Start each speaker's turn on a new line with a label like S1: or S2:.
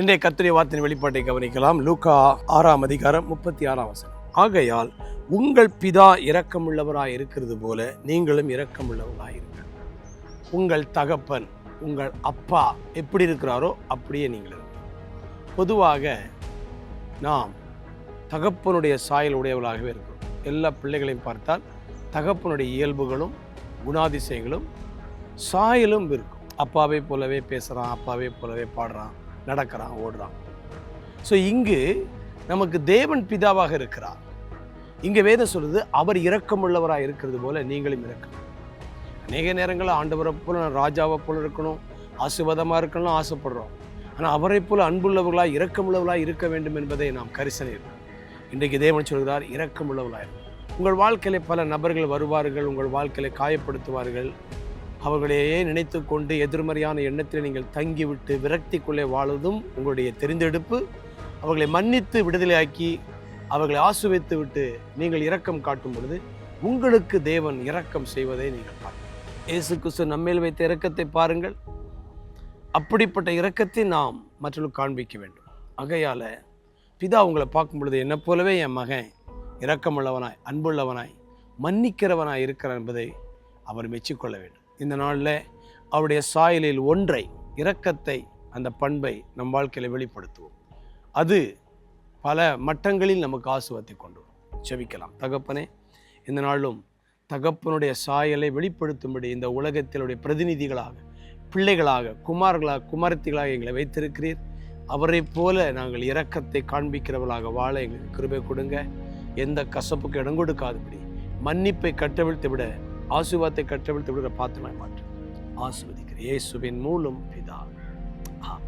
S1: இன்றைய கத்திரிய வார்த்தையின் வெளிப்பாட்டை கவனிக்கலாம். லூகா ஆறாம் அதிகாரம் முப்பத்தி ஆறாம் வசனம். ஆகையால் உங்கள் பிதா இரக்கமுள்ளவராய் இருக்கிறது போல நீங்களும் இரக்கமுள்ளவராய் இருங்கள் உங்கள் தகப்பன் உங்கள் அப்பா எப்படி இருக்கிறாரோ அப்படியே நீங்கள் பொதுவாக நாம் தகப்பனுடைய சாயல் உடையவர்களாகவே இருக்கிறோம். எல்லா பிள்ளைகளையும் பார்த்தால் தகப்பனுடைய இயல்புகளும் குணாதிசயங்களும் சாயலும் இருக்கும். அப்பாவை போலவே பேசுகிறான் அப்பாவை போலவே பாடுறான். நடக்கிறான் ஓடுறான். ஸோ இங்கு நமக்கு தேவன் பிதாவாக இருக்கிறார். இங்கே வேதம் சொல்லுது அவர் இரக்கமுள்ளவராக இருக்கிறது போல நீங்களும் இரக்கம். அநேக நேரங்களில் ஆண்டவரை போல ராஜாவை போல இருக்கணும் ஆசிர்வாதமாக இருக்கணும்னு ஆசைப்படுறோம். ஆனால் அவரை போல அன்புள்ளவர்களாக இரக்கமுள்ளவர்களாக இருக்க வேண்டும் என்பதை நாம் கரிசனை இன்றைக்கு தேவன் சொல்கிறார் இரக்கமுள்ளவர்களாக இருக்கும் உங்கள் வாழ்க்கையில் பல நபர்கள் வருவார்கள் உங்கள் வாழ்க்கையில காயப்படுத்துவார்கள். அவர்களையே நினைத்து கொண்டு எதிர்மறையான எண்ணத்தில் நீங்கள் தங்கிவிட்டு விரக்திக்குள்ளே வாழ்வதும் உங்களுடைய தெரிந்தெடுப்பு. அவர்களை மன்னித்து விடுதலையாக்கி அவர்களை ஆசுவித்து விட்டு நீங்கள் இரக்கம் காட்டும் பொழுது உங்களுக்கு தேவன் இரக்கம் செய்வதை நீங்கள் பார்க்கலாம் இயேசு கிறிஸ்து நம்மேல் வைத்த இரக்கத்தை பாருங்கள். அப்படிப்பட்ட இரக்கத்தை நாம் மற்றவர்களுக்கு காண்பிக்க வேண்டும். ஆகையால் பிதா உங்களை பார்க்கும் பொழுது என்னை போலவே என் மகன் இரக்கமுள்ளவனாய் அன்புள்ளவனாய் மன்னிக்கிறவனாய் இருக்கிறான் என்பதை அவர் மெச்சிக்கொள்ள வேண்டும். இந்த நாளில் அவருடைய சாயலில் ஒன்றை இரக்கத்தை அந்த பண்பை நம் வாழ்க்கையில் வெளிப்படுத்துவோம். அது பல மட்டங்களில் நமக்கு ஆசுவத்தை கொண்டு வரும். செவிக்கலாம். தகப்பனே இந்த நாளும் தகப்பனுடைய சாயலை வெளிப்படுத்தும்படி இந்த உலகத்தினுடைய பிரதிநிதிகளாக பிள்ளைகளாக குமார்களாக குமாரத்திகளாக எங்களை வைத்திருக்கிறீர். அவரைப் போல நாங்கள் இரக்கத்தை காண்பிக்கிறவர்களாக வாழ எங்களுக்கு கிருபை கொடுங்க. எந்த கசப்புக்கு இடம் கொடுக்காதபடி மன்னிப்பை கட்டவிழ்த்து விட ஆசுவாத்தை கட்டவிழ்த்து விடுகிற பாத்திரமாய் மாற்று. ஆசுவதிக்கிறேன் இயேசுவின் மூலம் பிதா. ஆ